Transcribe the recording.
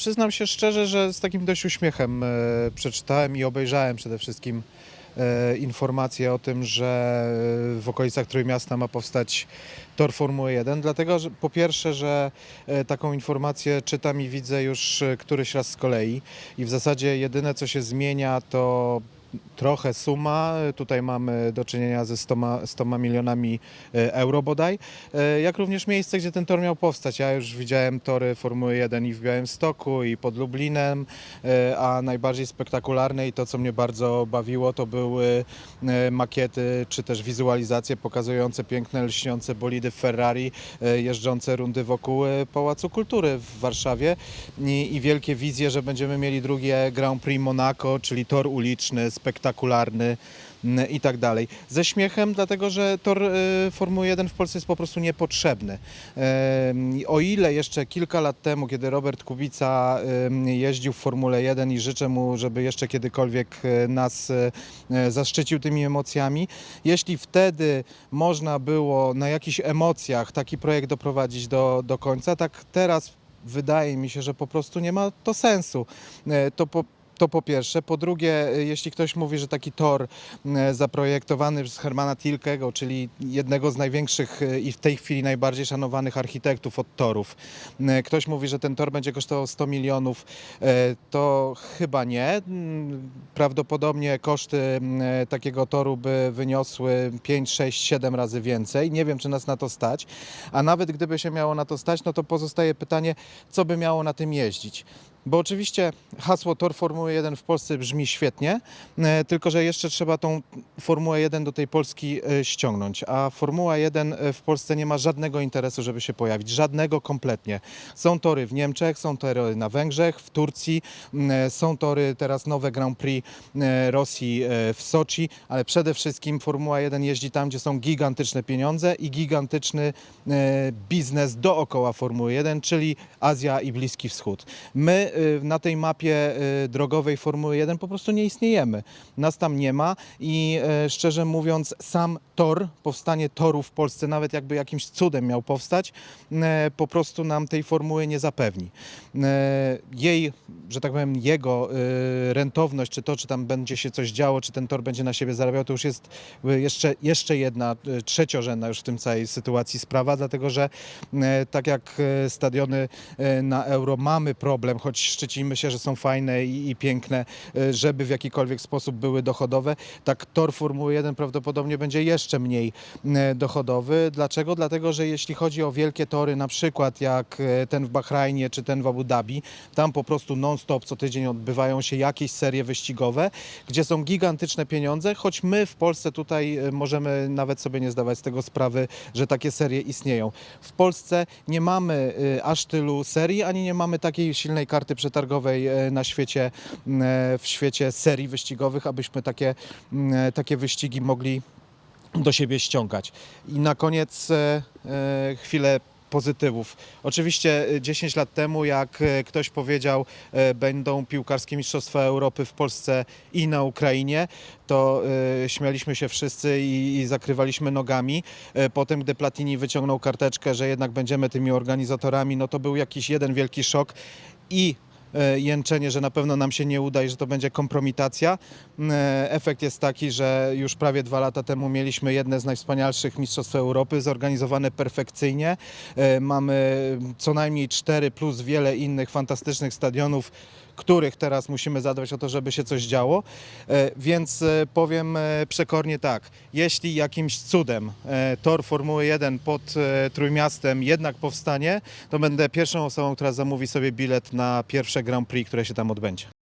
przyznam się szczerze, że z takim dość uśmiechem e, przeczytałem i obejrzałem przede wszystkim e, informacje o tym, że w okolicach Trójmiasta ma powstać tor Formuły 1, dlatego że po pierwsze, że e, taką informację czytam i widzę już e, któryś raz z kolei. I w zasadzie jedyne co się zmienia to trochę suma. Tutaj mamy do czynienia ze 100, 100 milionami e, euro bodaj, E, jak również miejsce, gdzie ten tor miał powstać. Ja już widziałem tory Formuły 1 i w Białymstoku, i pod Lublinem, e, a najbardziej spektakularne i to, co mnie bardzo bawiło, to były makiety czy też wizualizacje pokazujące piękne, lśniące bolidy Ferrari, jeżdżące rundy wokół Pałacu Kultury w Warszawie i, i wielkie wizje, że będziemy mieli drugie Grand Prix Monaco, czyli tor uliczny, spektakularny mm, i tak dalej. Ze śmiechem, dlatego że tor e, Formuły 1 w Polsce jest po prostu niepotrzebny. O ile jeszcze kilka lat temu, kiedy Robert Kubica jeździł w Formule 1 i życzę mu, żeby jeszcze kiedykolwiek e, nas e, e, zaszczycił tymi emocjami, jeśli wtedy można było na jakichś emocjach taki projekt doprowadzić do, do końca, tak teraz wydaje mi się, że po prostu nie ma to sensu. To po, to po pierwsze. Po drugie, e, jeśli ktoś mówi, że taki tor e, zaprojektowany przez Hermana Tilkego, czyli jednego z największych e, i w tej chwili najbardziej szanowanych architektów od torów, ktoś mówi, że ten tor będzie kosztował 100 milionów, to chyba nie. Mm, Prawdopodobnie koszty takiego toru by wyniosły 5, 6, 7 razy więcej. Nie wiem, czy nas na to stać. A nawet gdyby się miało na to stać, no to pozostaje pytanie, co by miało na tym jeździć. Bo oczywiście hasło Tor Formuły 1 w Polsce brzmi świetnie, e, tylko że jeszcze trzeba tą Formułę 1 do tej Polski e, ściągnąć. A Formuła 1 w Polsce nie ma żadnego interesu, żeby się pojawić. Żadnego kompletnie. Są tory w Niemczech, są tory na Węgrzech, w Turcji, e, są tory teraz nowe Grand Prix e, Rosji e, w Soczi, ale przede wszystkim Formuła 1 jeździ tam, gdzie są gigantyczne pieniądze i gigantyczny e, biznes dookoła Formuły 1, czyli Azja i Bliski Wschód. My y, na tej mapie y, drogowej Formuły 1 po prostu nie istniejemy. Nas tam nie ma i e, szczerze mówiąc sam tor, powstanie toru w Polsce, nawet jakby jakimś cudem miał powstać, po prostu nam tej formuły nie zapewni. Jej, że tak powiem, jego rentowność, czy to, czy tam będzie się coś działo, czy ten tor będzie na siebie zarabiał, to już jest jeszcze, jeszcze jedna, trzeciorzędna już w tym całej sytuacji sprawa, dlatego że tak jak stadiony na Euro mamy problem, choć szczycimy się, że są fajne i, i piękne, e, żeby w jakikolwiek sposób były dochodowe, tak tor Formuły 1 prawdopodobnie będzie jeszcze mniej e, dochodowy. Dlaczego? Dlatego, że jeśli chodzi o wielkie tory, na przykład jak e, ten w Bahrajnie czy ten w Abu Dhabi, tam po prostu non-stop co tydzień odbywają się jakieś serie wyścigowe, gdzie są gigantyczne pieniądze, choć my w Polsce tutaj możemy nawet sobie nie zdawać z tego sprawy, że takie serie istnieją. W Polsce nie mamy aż tylu serii, ani nie mamy takiej silnej karty przetargowej e, na świecie, e, w świecie serii wyścigowych, abyśmy takie, m, e, takie wyścigi mogli do siebie ściągać. I na koniec chwilę pozytywów. Oczywiście e, 10 lat temu, jak ktoś powiedział, będą piłkarskie Mistrzostwa Europy w Polsce i na Ukrainie, to śmialiśmy się wszyscy i, zakrywaliśmy nogami. Potem, gdy Platini wyciągnął karteczkę, że jednak będziemy tymi organizatorami, no to był jakiś jeden wielki szok i e, jęczenie, że na pewno nam się nie uda i że to będzie kompromitacja. E, Efekt jest taki, że już prawie dwa lata temu mieliśmy jedne z najwspanialszych Mistrzostw Europy, zorganizowane perfekcyjnie. E, Mamy co najmniej cztery plus wiele innych fantastycznych stadionów, których teraz musimy zadbać o to, żeby się coś działo. E, Więc e, powiem e, przekornie tak, jeśli jakimś cudem tor Formuły 1 pod Trójmiastem jednak powstanie, to będę pierwszą osobą, która zamówi sobie bilet na pierwsze Grand Prix, które się tam odbędzie.